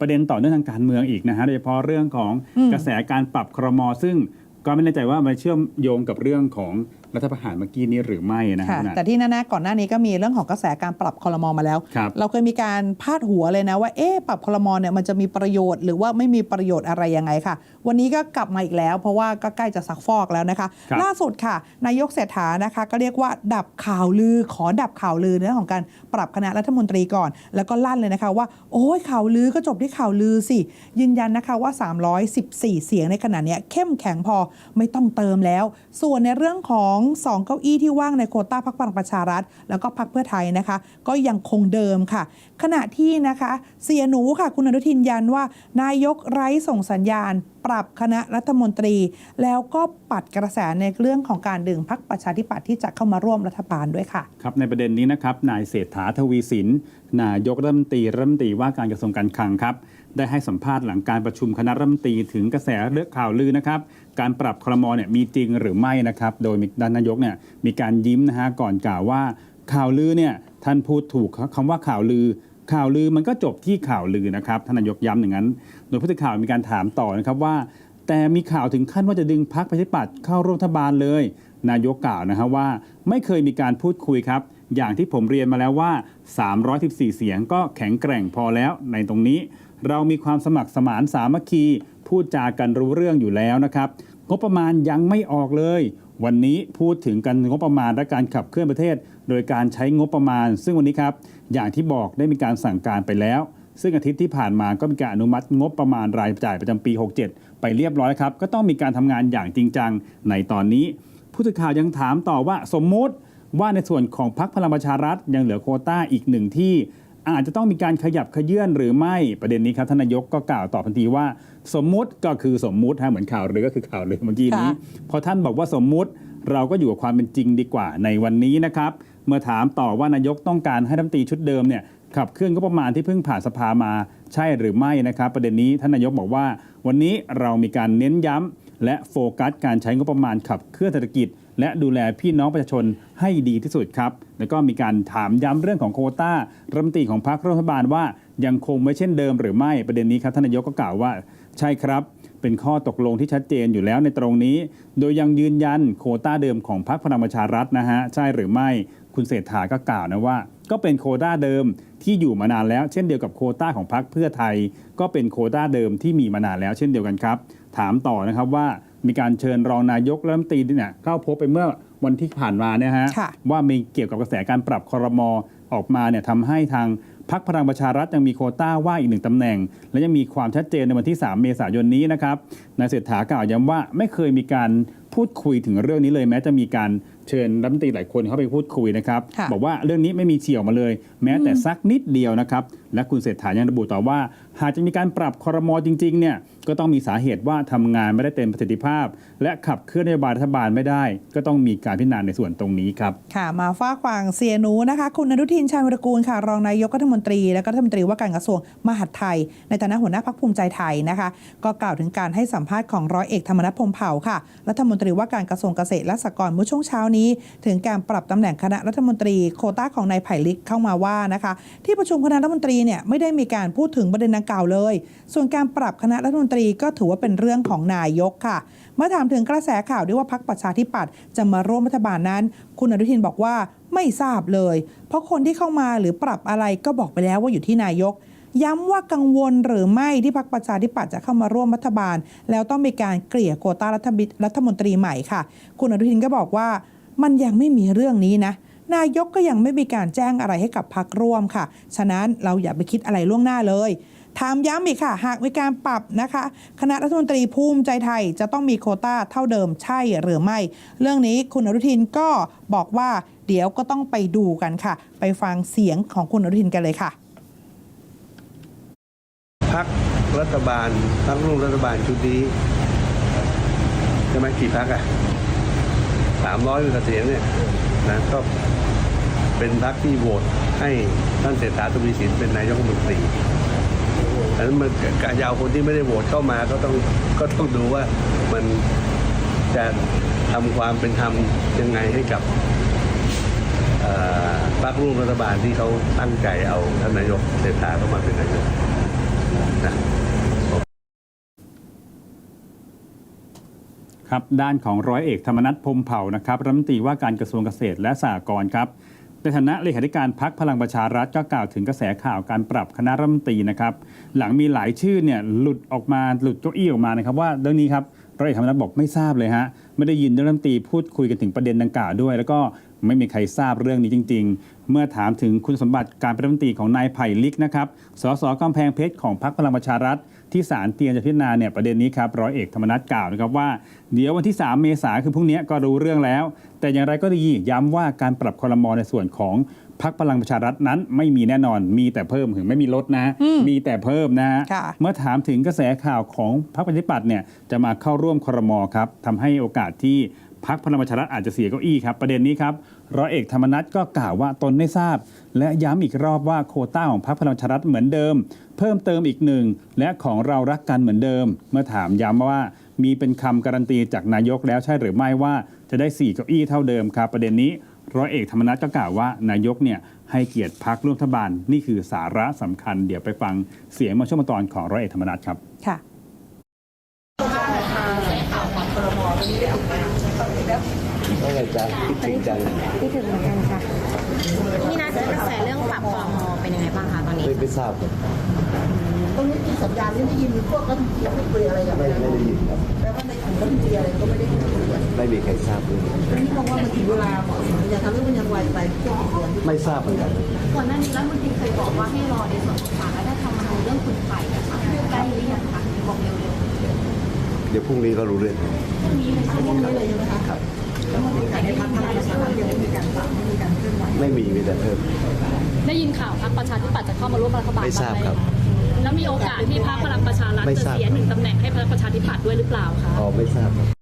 ประเด็นต่อเนื่องทางการเมืองอีกนะฮะโดยเฉพาะเรื่องของอืมกระแสการปรับครมซึ่ง ก็ไม่แน่ใจว่ามันเชื่อมโยงกับเรื่องของรัฐประหารเมื่อกี้นี้หรือไม่นะค่ะฮะแต่ที่แน่ๆก่อนหน้านี้ก็มีเรื่องของกระแสการปรับคอรมอมาแล้ว ครับ เราเคยมีการพาดหัวเลยนะว่าเอ๊ะปรับคอรมอเนี่ยมันจะมีประโยชน์หรือว่าไม่มีประโยชน์อะไรยังไงค่ะ วันนี้ก็กลับมาอีกแล้ว เพราะว่าก็ใกล้จะซักฟอกแล้วนะคะ ครับ ล่าสุดค่ะ นายกเศรษฐานะคะ ก็เรียกว่าดับข่าวลือขอดับข่าวลือในเรื่องของการปรับคณะรัฐมนตรีก่อน แล้วก็ลั่นเลยนะคะว่าโอ้ยข่าวลือก็จบที่ข่าวลือสิยืนยันนะคะว่า 314 เสียงในขณะเนี้ยเข้มแข็งพอไม่ต้องเติมแล้ว ส่วนในเรื่องของสองเก้าอี้ที่ว่างในโควต้าพักพลังประชารัฐ แล้วก็พักเพื่อไทยนะคะ ก็ยังคงเดิมค่ะ ขณะที่นะคะ เสียหนูค่ะ คุณอนุทินยันว่า นายกไร้ส่งสัญญาณ ปรับคณะรัฐมนตรี แล้วก็ปัดกระแสในเรื่องของการดึงพรรคประชาธิปัตย์ที่จะเข้ามาร่วมรัฐบาลด้วยค่ะ ครับในประเด็นนี้นะครับนายเศรษฐาทวีสินนายกรัฐมนตรีรัฐมนตรีว่าการกระทรวงการคลังครับได้ให้สัมภาษณ์หลังการประชุมคณะรัฐมนตรีถึงกระแสเรื่องข่าวลือนะครับ การปรับครมเนี่ยมีจริงหรือไม่นะครับ โดยมีด้านนายกเนี่ยมีการยิ้มนะฮะก่อนกล่าวว่าข่าวลือเนี่ยท่านพูดถูกคำว่าข่าวลือ ข่าวลือมันก็จบที่ข่าวลือนะครับท่านนายกย้ำอย่างนั้น โดยผู้สื่อข่าวมีการถามต่อนะครับว่า แต่มีข่าวถึงขั้นว่าจะดึงพรรคประชาธิปัตย์เข้าร่วมรัฐบาลเลย นายกกล่าวนะฮะว่า ไม่เคยมีการพูดคุยครับ อย่างที่ผมเรียนมาแล้วว่า 314 เสียงก็แข็งแกร่งพอแล้วในตรงนี้ เรามีความสมัครสมานสามัคคีพูดจากันรู้เรื่องอยู่แล้วนะครับงบประมาณยังไม่ออกเลย วันนี้พูดถึงกันงบประมาณและการขับเคลื่อนประเทศ โดยการใช้งบประมาณ ซึ่งวันนี้ครับอย่างที่บอกได้มีการสั่งการไปแล้ว ซึ่งอาทิตย์ที่ผ่านมาก็มีการอนุมัติงบประมาณรายจ่ายประจำปี 67 ไปเรียบร้อยครับ ก็ต้องมีการทำงานอย่างจริงจังในตอนนี้ ผู้สื่อข่าวยังถามต่อว่าสมมุติว่าในส่วนของพรรคพลังประชารัฐยังเหลือโคต้าอีกหนึ่งที่ อาจจะต้องมีการขยับขยื่นหรือไม่ประเด็นนี้ครับท่านนายกก็กล่าวตอบทันทีว่า สมมุติก็คือสมมุติฮะเหมือนข่าวหรือก็คือข่าวเลยเมื่อกี้นี้ค่ะพอท่านบอกว่าสมมุติเราก็อยู่กับความเป็นจริงดีกว่าในวันนี้นะครับเมื่อถามต่อว่านายกต้องการให้รัฐมนตรีชุดเดิมเนี่ยขับเคลื่อนก็ประมาณที่เพิ่งผ่านสภามาใช่หรือไม่นะครับ ประเด็นนี้ท่านนายกบอกว่า วันนี้เรามีการเน้นย้ำและโฟกัสการใช้งบประมาณขับเคลื่อนเศรษฐกิจ และดูแลพี่น้องประชาชนให้ดีที่สุดครับ แล้วก็มีการถามย้ำเรื่องของโควต้ารัฐมนตรีของพรรครัฐบาลว่ายังคงไว้เช่นเดิมหรือไม่ประเด็นนี้ครับท่านนายกก็กล่าวว่าใช่ครับเป็นข้อตกลงที่ชัดเจนอยู่แล้วในตรงนี้ โดยยังยืนยันโคต้าเดิมของพรรคพลังประชารัฐนะฮะใช่หรือไม่คุณเศรษฐาก็กล่าวนะว่า ก็เป็นโคต้าเดิมที่อยู่มานานแล้ว เช่นเดียวกับโคต้าของพรรคเพื่อไทย ก็เป็นโคต้าเดิมที่มีมานานแล้วเช่นเดียวกันครับ ถามต่อนะครับว่า มีการเชิญรองนายกรัฐมนตรีเนี่ยเข้าพบไปเมื่อวันที่ผ่านมาเนี่ยฮะค่ะว่ามีเกี่ยวกับกระแสการปรับคอรมอออกมาเนี่ยทำให้ทางพรรคพลังประชารัฐยังมีโควต้าว่างอีกหนึ่งตำแหน่ง และยังมีความชัดเจนในวันที่ 3 เมษายนนี้นะครับนายเศรษฐากล่าวย้ำว่าไม่เคยมีการพูดคุยถึงเรื่องนี้เลยแม้จะมีการเชิญรัฐมนตรีหลายคนเข้าไปพูดคุยนะครับค่ะบอกว่าเรื่องนี้ไม่มีเฉี่ยวมาเลย แม้แต่สักนิดเดียวนะครับ และคุณเศรษฐายังระบุต่อว่า หากจะมีการปรับคอรมอจริงๆเนี่ยก็ต้องมีสาเหตุว่าทำงานไม่ได้เต็มประสิทธิภาพ และขับเคลื่อนนโยบายรัฐบาลไม่ได้ ก็ต้องมีการพิจารณาในส่วนตรงนี้ครับค่ะมาฝ้ากฝั่งเสียหนูนะคะ คุณอนุทินชาญวิรกูลค่ะรองนายกรัฐมนมนตรี และก็รัฐมนตรีว่าการกระทรวงมหาดไทย ในฐานะหัวหน้าพักภูมิใจไทยนะคะ ก็กล่าวถึงการให้สัมภาษณ์ของร้อยเอกธรรมนัฐพรมเผ่าค่ะ รัฐมนตรีว่าการกระทรวงเกษตรและสหกรณ์เมื่อช่วงเช้านี้ ถึงการปรับตำแหน่งคณะรัฐมนตรีโคต้าของนายไผ่ลิกเข้ามาว่านะคะ ที่ประชุมคณะรัฐมนตรีเนี่ยไม่ได้มีการพูดถึงประเด็นดังกล่าวเลย ส่วนการปรับคณะรัฐมนตรีก็ถือว่าเป็นเรื่องของนายกค่ะ เมื่อถามถึงกระแสข่าวที่ว่าพักประชาธิปัตย์จะมาร่วมรัฐบาลนั้น คุณอนุทินบอกว่าไม่ทราบเลย เพราะคนที่เข้ามาหรือปรับอะไรก็บอกไปแล้วว่าอยู่ที่นายก ย้ำว่ากังวลหรือไม่ที่พักประชาธิปัตย์จะเข้ามาร่วมรัฐบาล แล้วต้องมีการเกลี่ยโควต้ารัฐรัฐมนตรีใหม่ค่ะ คุณอนุทินก็บอกว่ามันยังไม่มีเรื่องนี้นะนายกก็ยังไม่มีการแจ้งอะไรให้กับพักร่วมค่ะ ฉะนั้นเราอย่าไปคิดอะไรล่วงหน้าเลย ถามย้ำอีกค่ะ หากมีการปรับนะคะ คณะรัฐมนตรีภูมิใจไทยจะต้องมีโคต้าเท่าเดิมใช่หรือไม่ เรื่องนี้คุณอนุทินก็บอกว่าเดี๋ยวก็ต้องไปดูกันค่ะ ไปฟังเสียงของคุณอนุทินกันเลยค่ะพักรัฐบาลพักร่วมรัฐบาลชุดนี้ใช่ไหมกี่พักอะสามร้อยกว่าเสียงเนี่ยนะก็เป็นพักที่โหวตให้ท่านเศรษฐาทวีสินเป็นนายกรัฐมนตรี ดังนั้นมันการจะเอาคนที่ไม่ได้โหวตเข้ามาก็ต้องก็ต้องดูว่ามันจะทำความเป็นธรรมยังไงให้กับพรรคร่วมรัฐบาลที่เขาตั้งใจเอาท่านนายกเศรษฐาเข้ามาเป็นนายกนะครับด้านของร้อยเอกธรรมนัฐพมเผ่านะครับรัฐมนตรีว่าการกระทรวงเกษตรและสหกรณ์ครับ ในฐานะเลขาธิการพักพลังประชารัฐก็กล่าวถึงกระแสข่าวการปรับคณะรัฐมนตรีนะครับ หลังมีหลายชื่อเนี่ยหลุดออกมาหลุดเก้าอี้ออกมานะครับว่าเรื่องนี้ครับร้อยเอกธรรมนัฐบอกไม่ทราบเลยฮะไม่ได้ยินรัฐมนตรีพูดคุยกันถึงประเด็นดังกล่าวด้วย แล้วก็ ไม่มีใครทราบเรื่องนี้จริง ๆ เมื่อถามถึงคุณสมบัติการเป็นรัฐมนตรีของนายไผ่ลิกนะครับ สสกำแพงเพชรของพรรคพลังประชารัฐ ที่ศาลเตรียมจะพิจารณาเนี่ยประเด็นนี้ครับร้อยเอกธรรมนัฐกล่าวนะครับว่า เดี๋ยววันที่ 3 เมษายนคือพรุ่งนี้ก็รู้เรื่องแล้ว แต่อย่างไรก็ดีย้ำว่าการปรับคอรมอในส่วนของพรรคพลังประชารัฐนั้นไม่มีแน่นอน มีแต่เพิ่มถึงไม่มีลดนะ มีแต่เพิ่มนะฮะค่ะเมื่อถามถึงกระแสข่าวของพรรคประชาธิปัตย์เนี่ยจะมาเข้าร่วมคอรมอครับทำให้โอกาสที่พรรคพลังประชารัฐอาจจะเสียเก้าอี้ครับ ประเด็นนี้ครับ ร้อยเอกธรรมนัฐก็กล่าวว่าตนไม่ทราบ และย้ำอีกรอบว่าโคต้าของพรรคพลังชรัฐเหมือนเดิม เพิ่มเติมอีกหนึ่ง และของเรารักกันเหมือนเดิม เมื่อถามย้ำว่ามีเป็นคำการันตีจากนายกแล้วใช่หรือไม่ว่าจะได้สี่เก้าอี้เท่าเดิมครับ ประเด็นนี้ร้อยเอกธรรมนัฐก็กล่าวว่านายกเนี่ยให้เกียรติพักร่วมรัฐบาลนี่คือสาระสำคัญ เดี๋ยวไปฟังเสียงมาช่วงตอนของร้อยเอกธรรมนัฐครับค่ะ ว่าไงจ๊ะคิดถึงจังคิดถึงเหมือนกันค่ะพี่นัทกระแสเรื่องปรับคอรมอเป็นยังไงบ้างคะตอนนี้ไม่ไม่ทราบครับตรงนี้มีสัญญาณที่ได้ยินพวกรัฐมนตรีพูดคุยอะไรอย่างไม่เงี้ยไม่ได้ยินครับแปลว่าในกลุ่มรัฐมนตรีอะไรก็ไม่ได้พูดคุยกันไม่มีใครทราบเลยตรงนี้มองว่ามันถึงเวลาเหมาะสมอย่าทำให้มันยังไวไปช่วงกี่เดือนที่ไม่ทราบเหมือนกันก่อนหน้านี้รัฐมนตรีเคยบอกว่าให้รอในส่วนของศาลและได้ทำมาดูเรื่องคุณไข่นะคะใกล้หรือยังคะบอกเร็วเดี๋ยวพรุ่งนี้ก็รู้เรื่องๆพรุ่งนี้เลยใช่ไหมพวกคะ นี้เลยใช่ไหมคะครับแล้วมันมีการในพัฒนาประชาชนยังไม่มีการปรับไม่มีการเคลื่อนไหวไม่มีมีแต่เพิ่ม ได้ยินข่าวพรรคประชาธิปัตย์จะเข้ามาร่วมรัฐบาลไม่ทราบครับ แล้วมีโอกาสที่พรรคพลังประชารัฐไม่จะทราบ เสียหนึ่งตำแหน่งให้พรรคประชาธิปัตย์ด้วยหรือเปล่าคะ อ๋อไม่ทราบครับ